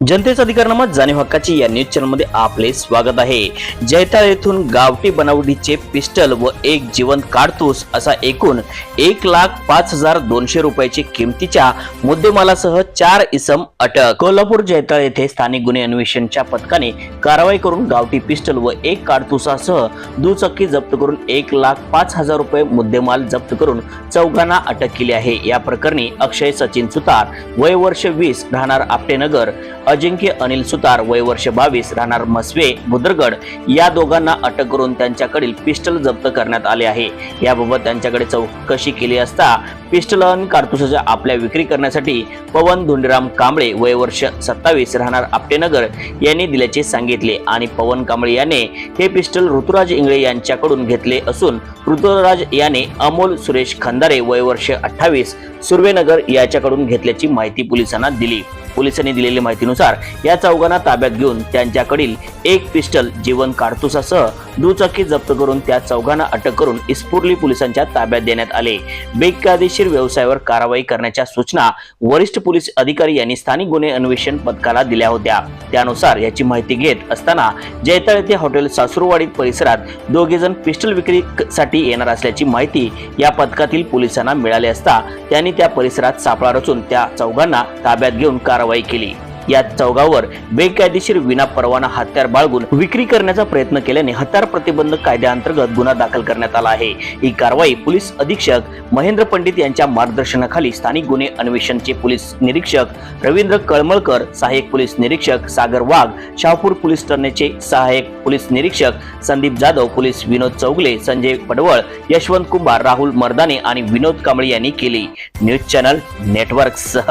जनतेचा अधिकारनामा जाणीव हक्काची या न्यूज चॅनलमध्ये आपले स्वागत आहे. जैताळ येथून गावठी बनावटीचे पिस्टल व एक जीवन काढतूस असा एकूण एक लाख पाच हजार दोनशे रुपयाची किमतीच्या मुद्देमालासह चार इसम अटक. कोल्हापूर जैताळ येथे स्थानिक गुन्हे अन्वेषणच्या पथकाने कारवाई करून गावठी पिस्टल व एक काडतुसासह दुचाकी जप्त करून एक लाख पाच हजार रुपये मुद्देमाल जप्त करून चौघांना अटक केली आहे. या प्रकरणी अक्षय सचिन सुतार वय वर्ष वीस राहणार आपटेनगर अजिंक्य अनिल सुतार वय वर्ष बावीस राहणार मसवे बुद्रगड या दोघांना अटक करून त्यांच्याकडील पिस्टल जप्त करण्यात आले आहे. याबाबत त्यांच्याकडे चौकशी केली असता पिस्टल आणि कारतुसाच्या आपल्या विक्री करण्यासाठी पवन धोंडीराम कांबळे वय वर्ष सत्तावीस राहणार आपटेनगर यांनी दिल्याचे सांगितले आणि पवन कांबळे याने हे पिस्टल ऋतुराज इंगळे यांच्याकडून घेतले असून ऋतुराज याने अमोल सुरेश खंदारे वय वर्ष अठ्ठावीस सुर्वेनगर याच्याकडून घेतल्याची माहिती पोलिसांना दिली. पोलिसांनी दिलेल्या माहितीनुसार या चौघांना ताब्यात घेऊन त्यांच्याकडील एक पिस्टल जीवन काडतुसासह दुचाकी जप्त करून त्या चौघांना अटक करून इस्पुर्ली पोलिसांच्या ताब्यात देण्यात आले. बेकायदेशीर व्यवसायावर कारवाई करण्याच्या सूचना वरिष्ठ पोलीस अधिकारी यांनी स्थानिक गुन्हे अन्वेषण पथकाला दिल्या होत्या. त्यानुसार याची माहिती घेत असताना जैताळ येथे हॉटेल सासुरवाडी परिसरात दोघे जण पिस्टल विक्रीसाठी येणार असल्याची माहिती या पथकातील पोलिसांना मिळाली असता त्यांनी त्या परिसरात सापळा रचून त्या चौघांना ताब्यात घेऊन कार कारवाई केली. या चौघावर बेकायदेशीर विना परवाना हत्यार बाळगून विक्री करण्याचा प्रयत्न केल्याने हत्यार प्रतिबंध कायद्याअंतर्गत गुन्हा दाखल करण्यात आला आहे. ही कारवाई पोलीस अधीक्षक महेंद्र पंडित यांच्या मार्गदर्शनाखाली स्थानिक गुन्हे अन्वेषणचे पोलीस निरीक्षक रवींद्र कळमळकर सहाय्यक पोलीस निरीक्षक सागर वाघ शाहपूर पोलीस ठाण्याचे सहाय्यक पोलीस निरीक्षक संदीप जाधव पोलीस विनोद चौगले संजय पडवळ यशवंत कुंभार राहुल मर्दाने आणि विनोद कांबळे यांनी केली. न्यूज चॅनल नेटवर्क सह